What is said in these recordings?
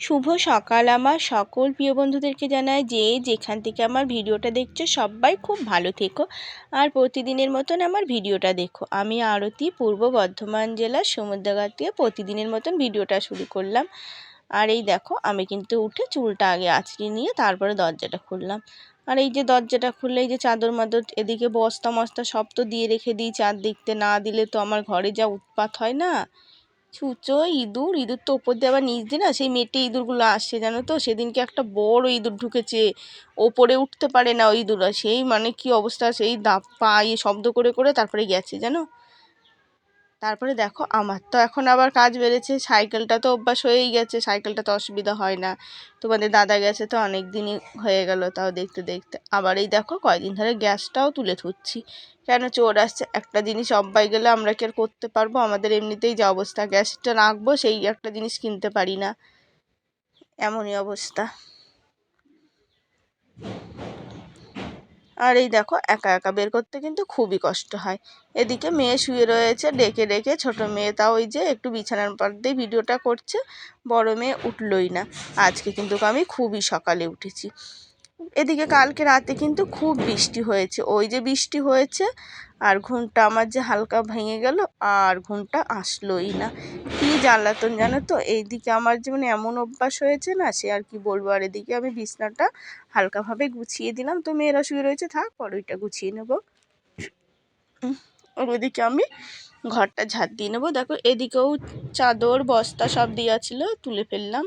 শুভ সকাল আমার সকল প্রিয় বন্ধুদেরকে জানাই যে যেখান থেকে আমার ভিডিওটা দেখছ সবাই খুব ভালো থেকো আর প্রতিদিনের মতন আমার ভিডিওটা দেখো। আমি আরতি, পূর্ব বর্ধমান জেলার সমুদ্রঘাট দিয়ে প্রতিদিনের মতন ভিডিওটা শুরু করলাম। আর এই দেখো, আমি কিন্তু উঠে চুলটা আগে আছড়িয়ে নিয়ে তারপরে দরজাটা খুললাম। আর এই যে দরজাটা খুললে এই যে চাদর মাদর এদিকে বস্তা মস্তা সব তো দিয়ে রেখে দিই, চাঁদ দেখতে না দিলে তো আমার ঘরে যা উৎপাত হয় না। ছুঁচো ইঁদুর ইঁদুর তো ওপর দিয়ে আবার নিচ দিয়ে না, সেই মেটে ইঁদুরগুলো আসছে জানো তো? সেদিনকে একটা বড় ইঁদুর ঢুকেছে, ওপরে উঠতে পারে না ওই ইঁদুরা সেই মানে কি অবস্থা? সেই দা পা ইয়ে শব্দ করে করে তারপরে গেছে, জানো? তারপরে দেখো, আমার তো এখন আবার কাজ বেড়েছে, সাইকেলটা তো অভ্যাস হয়েই গেছে, সাইকেলটা তো অসুবিধা হয় না। তোমাদের দাদা গেছে তো অনেক দিনই হয়ে গেল তাও দেখতে দেখতে। আবার এই দেখো, কয়দিন ধরে গ্যাসটাও তুলে থুচ্ছি কেন চোর আসছে? একটা জিনিস অব্বাই গেলে আমরা কি আর করতে পারব? আমাদের এমনিতেই যা অবস্থা, গ্যাসটা রাখব, সেই একটা জিনিস কিনতে পারি না। এমনই অবস্থা। আর এই দেখো, একা একা বের করতে কিন্তু খুবই কষ্ট হয়। এদিকে মেয়ে শুয়ে রয়েছে, ডেকে ডেকে ছোট মেয়ে তাও ওই যে একটু বিছানার পর দিয়ে ভিডিওটা করছে, বড় মেয়ে উঠলই না। আজকে কিন্তু আমি খুবই সকালে উঠেছি। এদিকে কালকে রাতে কিন্তু খুব বৃষ্টি হয়েছে। ওই যে বৃষ্টি হয়েছে, আর ঘুমটা আমার যে হালকা ভেঙে গেল, আর ঘুমটা আসলোই না। কি জ্বালাতন জানো তো? এইদিকে আমার যে মানে এমন অভ্যাস হয়েছে না, সে আর কি বলব? আর এদিকে আমি বিছনাটা হালকাভাবে গুছিয়ে দিলাম। তো মেয়েরা শুয়ে রয়েছে, থাক, পর ওইটা গুছিয়ে নেব। আর ওইদিকে আমি ঘরটা ঝাঁট দিয়ে নেব। দেখো, এদিকেও চাদর, বস্তা সব দেওয়া ছিল, তুলে ফেললাম।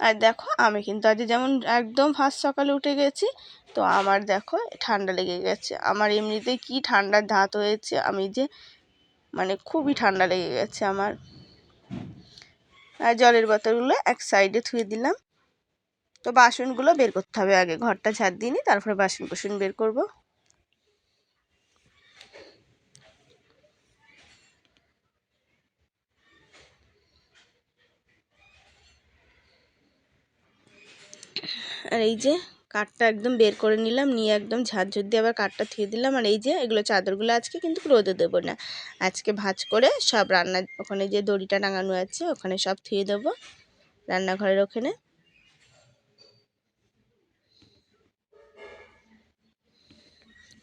আর দেখো, আমি কিন্তু আজ যেমন একদম ফার্স্ট সকালে উঠে গেছি, তো আমার দেখো ঠান্ডা লেগে গেছে। আমার এমনিতে কি ঠান্ডার ধাত হয়েছে, আমি যে মানে খুবই ঠান্ডা লেগে গেছে আমার। আর জলের বোতলগুলো এক সাইডে থুয়ে দিলাম। তো বাসনগুলো বের করতে হবে আগে, ঘরটা ঝাড় দিয়ে নিই তারপরে বাসন কুসন বের করব। আর এই যে কাঠটা একদম বের করে নিলাম, নিয়ে একদম ঝাঁঝর দিয়ে আবার কাঠটা থুয়ে দিলাম। আর এই যে এগুলো চাদরগুলো আজকে কিন্তু রোদে দেবো না। আজকে ভাজ করে সব রান্না, ওখানে যে দড়িটা টাঙানো আছে, ওখানে সব থুয়ে দেবো রান্নাঘরের ওখানে।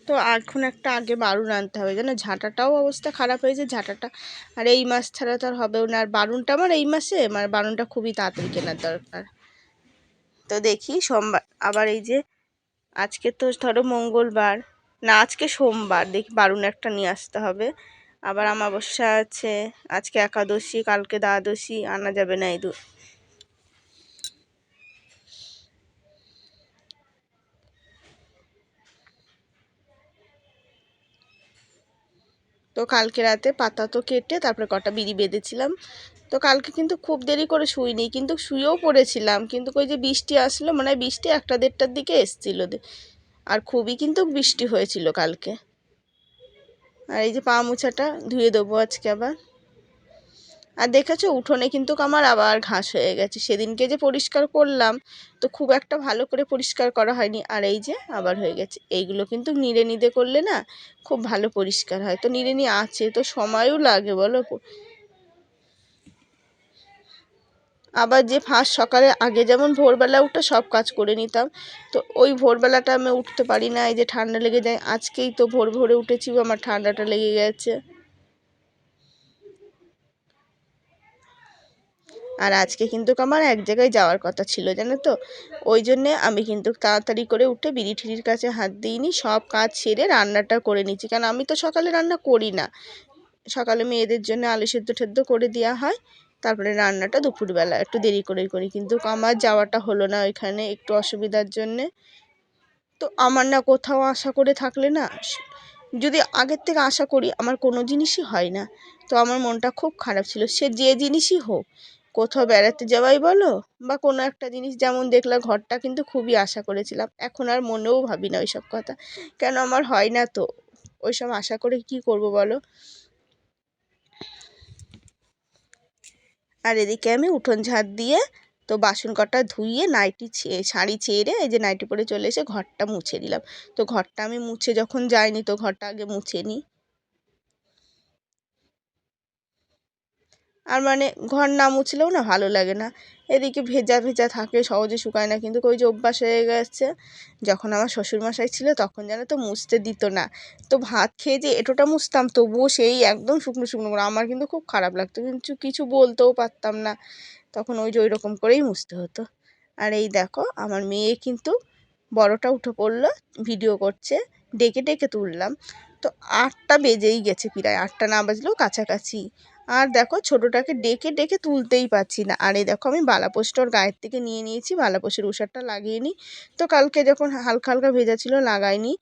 তো এখন একটা আগে বারুন আনতে হবে। যেন ঝাঁটাটাও অবস্থা খারাপ হয়েছে ঝাঁটাটা। আর এই মাস ছাড়া তো আর হবেও না। আর বারুনটা আমার এই মাসে মানে বারুনটা খুবই তাড়াতাড়ি কেনার দরকার। তো দেখি সোমবার, আবার এই যে আজকে তো ধরো মঙ্গলবার, না আজকে সোমবার, দেখি বারুন একটা নিয়ে আসতে হবে। আবার আমাবস্যা আছে, আজকে একাদশী, কালকে দ্বাদশী, আনা যাবে না এই দু তো কালকে রাতে পাতা তো কেটে তারপরে কটা বিড়ি বেঁধেছিলাম। তো কালকে কিন্তু খুব দেরি করে শুইনি, কিন্তু শুয়েও পড়েছিলাম। কিন্তু ওই যে বৃষ্টি আসলো মানে বৃষ্টি একটা দেড়টার দিকে এসছিল আর খুবই কিন্তু বৃষ্টি হয়েছিল কালকে। আর এই যে পা মোছাটা ধুয়ে দেবো আজকে আবার। আর দেখেছ, উঠোনে কিন্তু আমার আবার ঘাস হয়ে গেছে। সেদিনকে যে পরিষ্কার করলাম, তো খুব একটা ভালো করে পরিষ্কার করা হয়নি। আর এই যে আবার হয়ে গেছে। এইগুলো কিন্তু নিড়ে নিদে করলে না খুব ভালো পরিষ্কার হয়। তো নিড়ে নিয়ে আছে, তো সময়ও লাগে, বলো আবার যে ফার্স্ট সকালে আগে যেমন ভোরবেলা উঠে সব কাজ করে নিতাম, তো ওই ভোরবেলাটা আমি উঠতে পারি না। এই যে ঠান্ডা লেগে যায়, আজকেই তো ভোর ভোরে উঠেছি আমার ঠান্ডাটা লেগে গেছে। আর আজকে কিন্তু আমার এক জায়গায় যাওয়ার কথা ছিল, জানো তো? ওই জন্যে আমি কিন্তু তাড়াতাড়ি করে উঠে বিড়ি ঠিড়ির কাছে হাত দিইনি, সব কাজ সেরে রান্নাটা করে নিচ্ছি কারণ আমি তো সকালে রান্না করি না। সকালে মেয়েদের জন্য আলু সেদ্ধ টেদ্ধ করে দেওয়া হয়, তারপরে রান্নাটা দুপুরবেলা, একটু দেরি করেই করি। কিন্তু আমার যাওয়াটা হলো না ওইখানে একটু অসুবিধার জন্যে। তো আমার না কোথাও আশা করে থাকলে না, যদি আগের থেকে আশা করি, আমার কোনো জিনিসই হয় না। তো আমার মনটা খুব খারাপ ছিল। সে যে জিনিসই হোক কোথাও বেড়াতে যাওয়াই বলো বা কোনো একটা জিনিস যেমন দেখলাম ঘরটা কিন্তু খুবই আশা করেছিলাম। এখন আর মনেও ভাবি না ওইসব কথা। কেন আমার হয় না তো? ওইসব আশা করে কি করব বলো? আর এদিকে আমি উঠোন ঝাঁট দিয়ে তো বাসন কটা ধুইয়ে নাইটি শাড়ি ছেড়ে এই যে নাইটি পরে চলে এসে ঘরটা মুছে দিলাম। তো ঘরটা আমি মুছে যখন যাইনি তো ঘরটা আগে মুছে নিই। আর মানে ঘর না মুছলেও না ভালো লাগে না। এদিকে ভেজা ভেজা থাকে, সহজে শুকায় না। কিন্তু ওই যে অভ্যাস হয়ে গেছে, যখন আমার শ্বশুরমশাই ছিল তখন যেন তো মুছতে দিত না। তো ভাত খেয়ে যে এটোটা মুছতাম, তবুও সেই একদম শুকনো শুকনো করে। আমার কিন্তু খুব খারাপ লাগতো, কিন্তু কিছু বলতেও পারতাম না। তখন ওই যে ওই রকম করেই মুছতে হতো। আর এই দেখো, আমার মেয়ে কিন্তু বড়টা উঠে পড়ল ভিডিও করছে, ডেকে ডেকে তুললাম। তো আটটা বেজেই গেছে প্রায়, আটটা না বাজলেও কাছাকাছি। আর দেখো ছোটোটাকে ডেকে ডেকে তুলতেই পারছি না। আর এই দেখো আমি বালাপোস্টর গায়ের থেকে নিয়ে নিয়েছি বালাপোষের উষারটা লাগিয়ে নিই তো কালকে যখন হালকা হালকা ভেজা ছিল লাগাইনি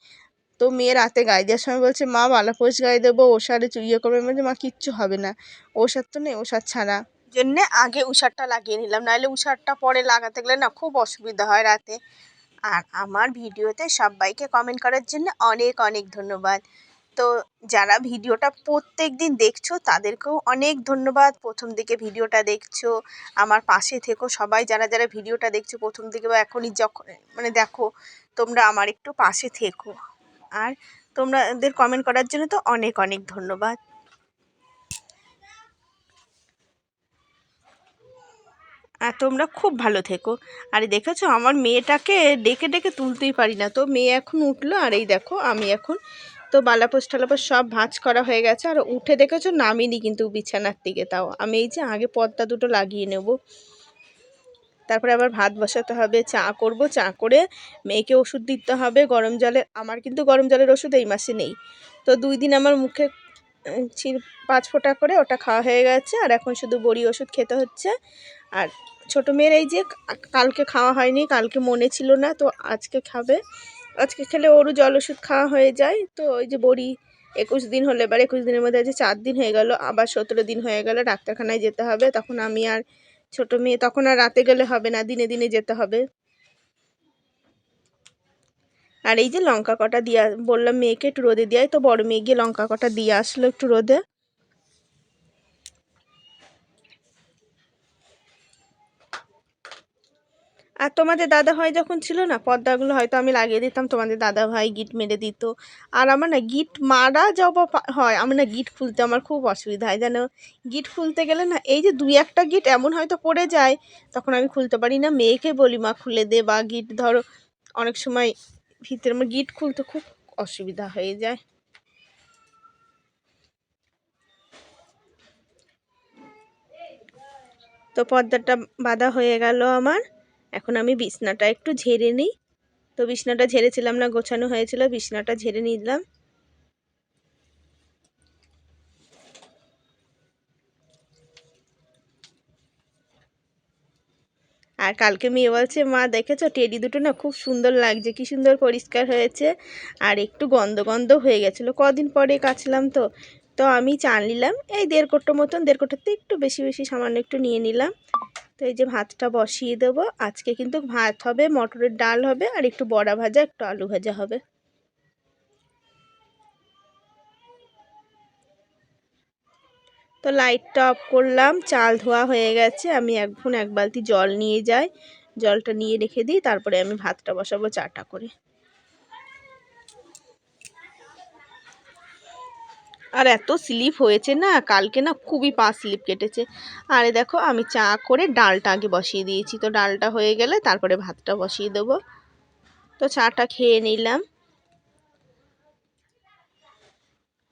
তো মেয়ে রাতে গায়ে দেওয়ার সময় বলছে, মা বালাপোষ গায়ে দেবো ওষারে ইয়ে করবে। বলছে, মা, কিচ্ছু হবে না। ওষার তো নেই ওষার ছাড়া। জন্যে আগে উষারটা লাগিয়ে নিলাম। নাহলে উষারটা পরে লাগাতে গেলে না খুব অসুবিধা হয় রাতে। আর আমার ভিডিওতে সবাইকে কমেন্ট করার জন্য অনেক অনেক ধন্যবাদ। তো যারা ভিডিওটা প্রত্যেক দিন দেখছ, তাদেরকেও অনেক ধন্যবাদ। প্রথম দিকে ভিডিওটা দেখছ, আমার পাশে থেকো। সবাই যারা যারা ভিডিওটা দেখছ প্রথম দিকে বা এখনই যখন মানে দেখো, তোমরা আমার একটু পাশে থেকো। আর তোমাদের কমেন্ট করার জন্য তো অনেক অনেক ধন্যবাদ। আর তোমরা খুব ভালো থেকো। আর দেখেছ, আমার মেয়েটাকে ডেকে ডেকে তুলতেই পারি না। তো মেয়ে এখন উঠল, আর এই দেখো, আমি এখন তো বালাপোস টালাপোস সব ভাঁজ করা হয়ে গেছে। আর উঠে দেখেছ, নামিনি কিন্তু বিছানার দিকে তাও। আমি এই যে আগে পদ্মা দুটো লাগিয়ে নেব। তারপরে আবার ভাত বসাতে হবে, চা করব। চা করে মেয়েকে ওষুধ দিতে হবে। গরম জলে, আমার কিন্তু গরম জলের ওষুধ এই মাসে নেই। তো দুই দিন আমার মুখে পাঁচ ফোঁটা করে ওটা খাওয়া হয়ে গেছে। আর এখন শুধু বড়ি ওষুধ খেতে হচ্ছে। আর ছোটো মেয়ের এই যে, কালকে খাওয়া হয়নি, কালকে মনে ছিল না, তো আজকে খাবে। আজকে খেলে ওরও জল ওষুধ খাওয়া হয়ে যায়। তো ওই যে বড়ি একুশ দিন হলে, এবার একুশ দিনের মধ্যে আছে চার দিন হয়ে গেল, আবার সতেরো দিন হয়ে গেল, ডাক্তারখানায় যেতে হবে। তখন আমি আর ছোটো মেয়ে, তখন আর রাতে গেলে হবে না, দিনে দিনে যেতে হবে। আর এই যে লঙ্কা কটা দিয়ে, বললাম মেয়েকে একটু রোদে দেওয়াই তো বড় মেয়ে গিয়ে লঙ্কা কটা দিয়ে আসলো একটু রোদে। আর তোমাদের দাদা ভাই যখন ছিল না, পর্দাগুলো হয়তো আমি লাগিয়ে দিতাম, তোমাদের দাদা ভাই গিট মেরে দিত। আর আমার না গিট মারা যাওয়া হয় আমি না গিট খুলতে আমার খুব অসুবিধা হয়। যেন গিট খুলতে গেলে না, এই যে দুই একটা গিট এমন হয়তো পড়ে যায়, তখন আমি খুলতে পারি না। মেয়েকে বলি, মা, খুলে দে। বা গিট ধরো, অনেক সময় ভিতরে আমার গিট খুলতে খুব অসুবিধা হয়ে যায়। তো পর্দাটা বাঁধা হয়ে গেল আমার। এখন আমি বিছনাটা একটু ঝেড়ে নিই। তো বিছনাটা ঝেড়েছিলাম না, গোছানো হয়েছিল, বিছনাটা ঝেড়ে নিলাম। আর কালকে মেয়ে বলছে, মা, দেখেছ, টেডি দুটো না খুব সুন্দর লাগছে, কি সুন্দর পরিষ্কার হয়েছে। আর একটু গন্ধ গন্ধ হয়ে গেছিল। কদিন পরে কাচলাম তো। তো আমি চান নিলাম, এই দেড় কোটো মতন, দেড় কোটোতে একটু বেশি বেশি সামান্য একটু নিয়ে নিলাম। তো এই যে ভাতটা বসিয়ে দেব। আজকে কিন্তু ভাত হবে, মটরের ডাল হবে, আর একটু বড়া ভাজা, একটু আলু ভাজা হবে। তো লাইটটা অফ করলাম, চাল ধোয়া হয়ে গেছে, আমি এখন এক বালতি জল নিয়ে যাই। জলটা নিয়ে রেখে দিই, তারপরে আমি ভাতটা বসাবো চাটা করে। আর এত স্লিপ হয়েছে না, কালকে না খুবই পা স্লিপ কেটেছে। আরে দেখো, আমি চা করে ডালটা আগে বসিয়ে দিয়েছি। তো ডালটা হয়ে গেলে তারপরে ভাতটা বসিয়ে দেবো। তো চাটা খেয়ে নিলাম।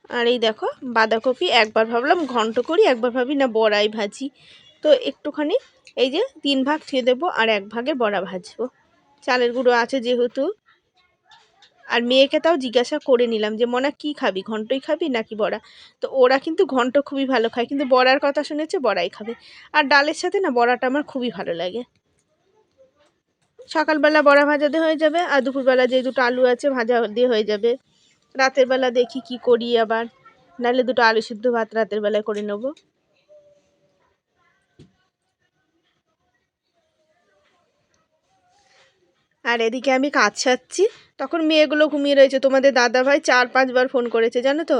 আর এই দেখো, বাঁধাকপি একবার ভাবলাম ঘন্ট করি, একবার ভাবি না বড়াই ভাজি। তো একটুখানি এই যে তিন ভাগ খেয়ে দেবো আর এক ভাগের বড়া ভাজবো। চালের গুঁড়ো আছে যেহেতু। আর মেয়েকে তাও জিজ্ঞাসা করে নিলাম যে, মনা, কি খাবি? ঘন্টই খাবি নাকি বড়া? তো ওরা কিন্তু ঘন্ট খুবই ভালো খায়, কিন্তু বড়ার কথা শুনেছে বড়াই খাবে। আর ডালের সাথে না, বড়াটা আমার খুবই ভালো লাগে। সকালবেলা বড়া ভাজাতে হয়ে যাবে, আর দুপুরবেলা যে দুটো আলু আছে ভাজা দিয়ে হয়ে যাবে। রাতের বেলা দেখি কি করি আবার, নাহলে দুটো আলু সিদ্ধ ভাত রাতের বেলায় করে নেব। আর এদিকে আমি কাজ ছাড়ছি তখন মেয়েগুলো ঘুমিয়ে রয়েছে। তোমাদের দাদা ভাই চার, পাঁচবার ফোন করেছে, জানো তো?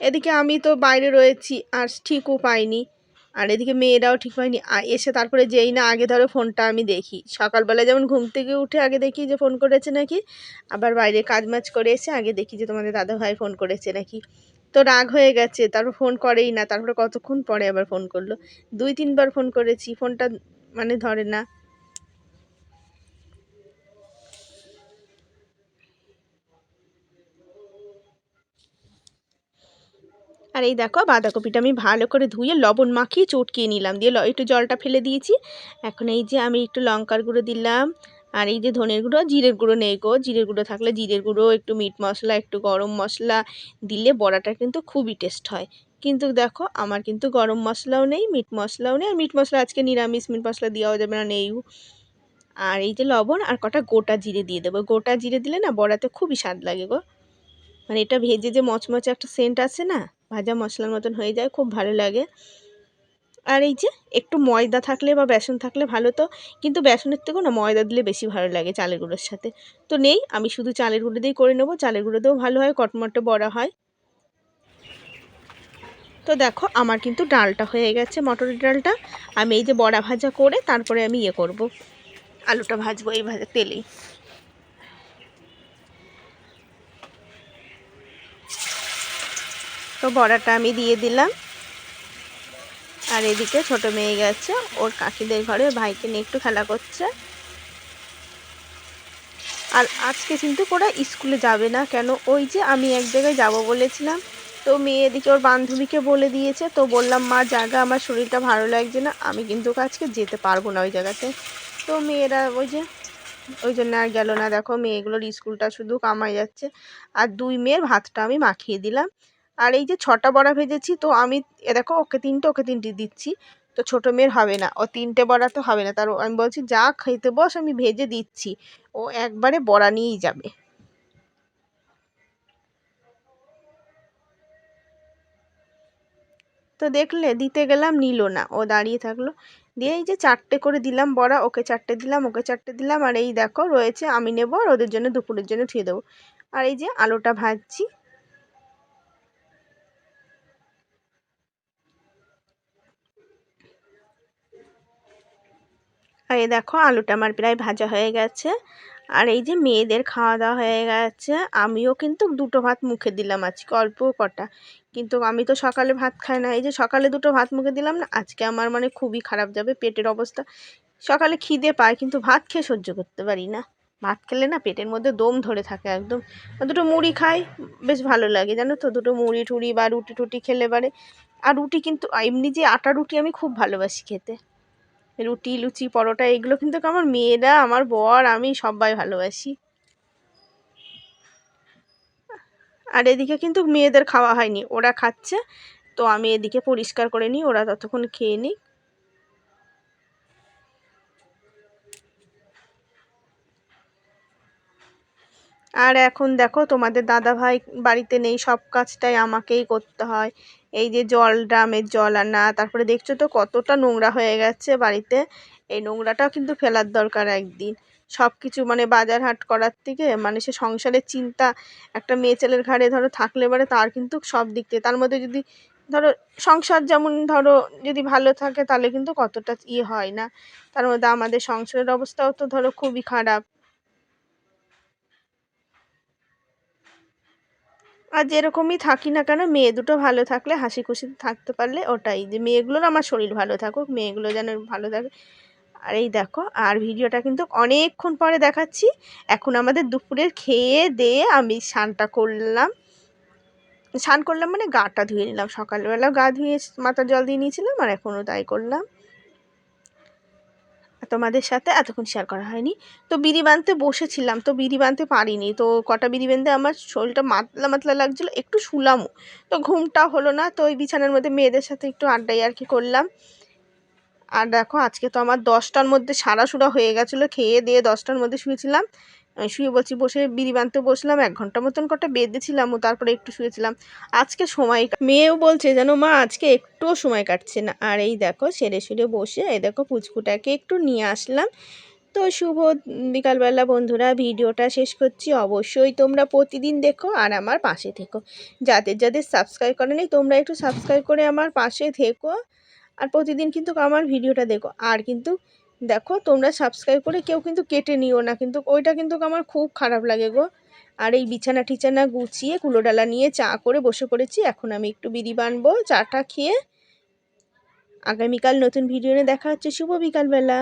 এদিকে আমি তো বাইরে রয়েছি, আর ঠিকও পাইনি। আর এদিকে মেয়েরাও ঠিক পায়নি এসে তারপরে যেই না, আগে ধরো ফোনটা আমি দেখি। সকালবেলা যেমন ঘুম থেকে উঠে আগে দেখি যে ফোন করেছে নাকি, আবার বাইরে কাজ মাজ করে এসে আগে দেখি যে তোমাদের দাদা ভাই ফোন করেছে নাকি। তো রাগ হয়ে গেছে, তারপর ফোন করেই না। তারপরে কতক্ষণ পরে আবার ফোন করল? দুই, তিনবার ফোন করেছি। ফোনটা মানে ধরে না। আর এই দেখো বাঁধাকপিটা আমি ভালো করে ধুয়ে লবণ মাখিয়ে চটকিয়ে নিলাম। দিয়ে একটু জলটা ফেলে দিয়েছি। এখন এই যে আমি একটু লঙ্কার গুঁড়ো দিলাম। আর এই যে ধনের গুঁড়ো, জিরের গুঁড়ো নেই গো। জিরের গুঁড়ো থাকলে জিরের গুঁড়ো, একটু মিট মশলা, একটু গরম মশলা দিলে বড়াটা কিন্তু খুবই টেস্ট হয়। কিন্তু দেখো, আমার কিন্তু গরম মশলাও নেই, মিট মশলাও নেই। আর মিট মশলা আজকে নিরামিষ, মিট মশলা দেওয়াও যাবে না নেই আর এই যে লবণ আর কটা গোটা জিরে দিয়ে দেবো। গোটা জিরে দিলে না বড়াতে খুবই স্বাদ লাগে গো। মানে এটা ভেজে যে মচমচে একটা সেন্ট আছে না ভাজা মশলার মতন হয়ে যায়, খুব ভালো লাগে। আর এই যে একটু ময়দা থাকলে বা বেসন থাকলে ভালো তো, কিন্তু বেসনের থেকেও না ময়দা দিলে বেশি ভালো লাগে চালের গুঁড়োর সাথে। তো নেই, আমি শুধু চালের গুঁড়ো দিয়েই করে নেব, চালের গুঁড়ো দিয়েও ভালো হয়, কটমটে বড়া হয়। তো দেখো, আমার কিন্তু ডালটা হয়ে গেছে, মটরের ডালটা। আমি এই যে বড়া ভাজা করে তারপরে আমি ইয়ে করব। আলুটা ভাজবো এই ভাজা তেলেই। তো বড়াটা আমি দিয়ে দিলাম। আর এদিকে ছোট মেয়ে গেছে, ওর কাকিদের ঘরে ভাইকে নিয়ে একটু খেলা করছে। আর আজকে কিন্তু ওরা স্কুলে যাবে না, কেন? ওই যে আমি এক জায়গায় যাব বলেছিলাম, তো মেয়ে এদিকে ওর বান্ধবীকে বলে দিয়েছে, তো বললাম, মা জায়গা আমার শরীরটা ভালো লাগছে না, আমি কিন্তু আজকে যেতে পারব না ওই জায়গাতে। তো মেয়েরা ওই যে, ওই জন্য আর গেল না। দেখো, মেয়েগুলোর স্কুলটা শুধু কামাই যাচ্ছে। আর দুই মেয়ের ভাতটা আমি মাখিয়ে দিলাম। আর এই যে ছটা বড়া ভেজেছি, তো আমি, এ দেখো, ওকে তিনটে ওকে তিনটে দিচ্ছি। তো ছোটো মেয়ের হবে না, ও তিনটে বড়া তো হবে না। তার আমি বলছি, যা খেতে বস, আমি ভেজে দিচ্ছি। ও একবারে বড়া নিয়েই যাবে। তো দেখলে, দিতে গেলাম, নিল না। ও দাঁড়িয়ে থাকল। দিয়ে এই যে চারটে করে দিলাম বড়া, ওকে চারটে দিলাম, ওকে চারটে দিলাম। আর এই দেখো, রয়েছে, আমি নেব আর ওদের জন্য, দুপুরের জন্য থুয়ে দেবো। আর এই যে আলুটা ভাজছি। আর এই দেখো, আলুটা আমার প্রায় ভাজা হয়ে গেছে। আর এই যে মেয়েদের খাওয়া দাওয়া হয়ে গেছে, আমিও কিন্তু দুটো ভাত মুখে দিলাম আজকে, অল্প কটা। কিন্তু আমি তো সকালে ভাত খাই না, এই যে সকালে দুটো ভাত মুখে দিলাম না, আজকে আমার মানে খুবই খারাপ যাবে পেটের অবস্থা। সকালে খিদে পায়, কিন্তু ভাত খেয়ে সহ্য করতে পারি না। ভাত খেলে না পেটের মধ্যে দম ধরে থাকে একদম। দুটো মুড়ি খাই, বেশ ভালো লাগে, জানো তো, দুটো মুড়ি টুড়ি বা রুটি টুটি খেলে পারে। আর রুটি কিন্তু, এমনি যে আটা রুটি আমি খুব ভালোবাসি খেতে। রুটি, লুচি, পরোটা, এগুলো কিন্তু আমার মেয়েরা, আমার বর, আমি সবাই ভালোবাসি। আর এদিকে কিন্তু মেয়েদের খাওয়া হয়নি, ওরা খাচ্ছে, তো আমি এদিকে পরিষ্কার করে নিই, ওরা ততক্ষণ খেয়ে নিই আর এখন দেখো, তোমাদের দাদা ভাই বাড়িতে নেই, সব কাজটাই আমাকেই করতে হয়। এই যে জল, ড্রামের জল আনা, তারপরে দেখছ তো কতটা নোংরা হয়ে গেছে বাড়িতে। এই নোংরাটাও কিন্তু ফেলার দরকার একদিন। সব কিছু মানে বাজার হাট করার থেকে মানে সে সংসারের চিন্তা, একটা মেয়ে ছেলের ঘাড়ে ধরো থাকলে পারে তার কিন্তু সব দিক থেকে। তার মধ্যে যদি ধরো সংসার যেমন ধরো যদি ভালো থাকে, তাহলে কিন্তু কতটা ইয়ে হয় না। তার মধ্যে আমাদের সংসারের অবস্থাও তো ধরো খুবই খারাপ। আর যেরকমই থাকি না কেন, মেয়ে দুটো ভালো থাকলে হাসি খুশিতে থাকতে পারলে ওটাই। যে মেয়েগুলোর আমার শরীর ভালো থাকুক, মেয়েগুলো যেন ভালো থাকে। আর এই দেখো, আর ভিডিওটা কিন্তু অনেকক্ষণ পরে দেখাচ্ছি। এখন আমাদের দুপুরের খেয়ে দিয়ে আমি স্নানটা করলাম। স্নান করলাম মানে গাটা ধুয়ে নিলাম। সকালবেলা গা ধুয়ে মাথার জল দিয়ে নিয়েছিলাম আর এখনও তাই করলাম। তোমাদের সাথে এতক্ষণ শেয়ার করা হয়নি। তো বিড়ি বাঁধতে বসেছিলাম, তো বিড়ি বাঁধতে পারিনি। তো কটা বিড়ি বেঁধে আমার শরীরটা মাতলা মাতলা লাগছিল, একটু শুলামও। তো ঘুমটা হলো না, তো ওই বিছানার মধ্যে মেয়েদের সাথে একটু আড্ডাই আর কি করলাম। আর দেখো, আজকে তো আমার দশটার মধ্যে সারা সুরা হয়ে গেছিল, খেয়ে দিয়ে দশটার মধ্যে শুয়েছিলাম। শুয়ে বলছি, বসে বিড়ি বাঁধতে বসলাম, এক ঘণ্টা মতন কটা বেঁধেছিলাম ও তারপরে একটু শুয়েছিলাম। আজকে সময় মেয়েও বলছে যেন, মা, আজকে একটুও সময় কাটছে না। আর এই দেখো, সেরে সুরে বসে, এই দেখো, পুচকুটাকে একটু নিয়ে আসলাম। তো শুভ বিকালবেলা বন্ধুরা, ভিডিওটা শেষ করছি। অবশ্যই তোমরা প্রতিদিন দেখো আর আমার পাশে থেকো। যাদের যাদের সাবস্ক্রাইব করে নেই, তোমরা একটু সাবস্ক্রাইব করে আমার পাশে থেকো। আর প্রতিদিন কিন্তু আমার ভিডিওটা দেখো। আর কিন্তু দেখো, তোমরা সাবস্ক্রাইব করে কেউ কিন্তু কেটে নিও না, কিন্তু ওইটা কিন্তু আমার খুব খারাপ লাগে গো। আর এই বিছানা টিছানা গুছিয়ে, কুলোডালা নিয়ে চা করে বসে পড়েছি। এখন আমি একটু বিড়ি বানবো চাটা খেয়ে আগামীকাল নতুন ভিডিও নিয়ে দেখা হচ্ছে। শুভ বিকালবেলা।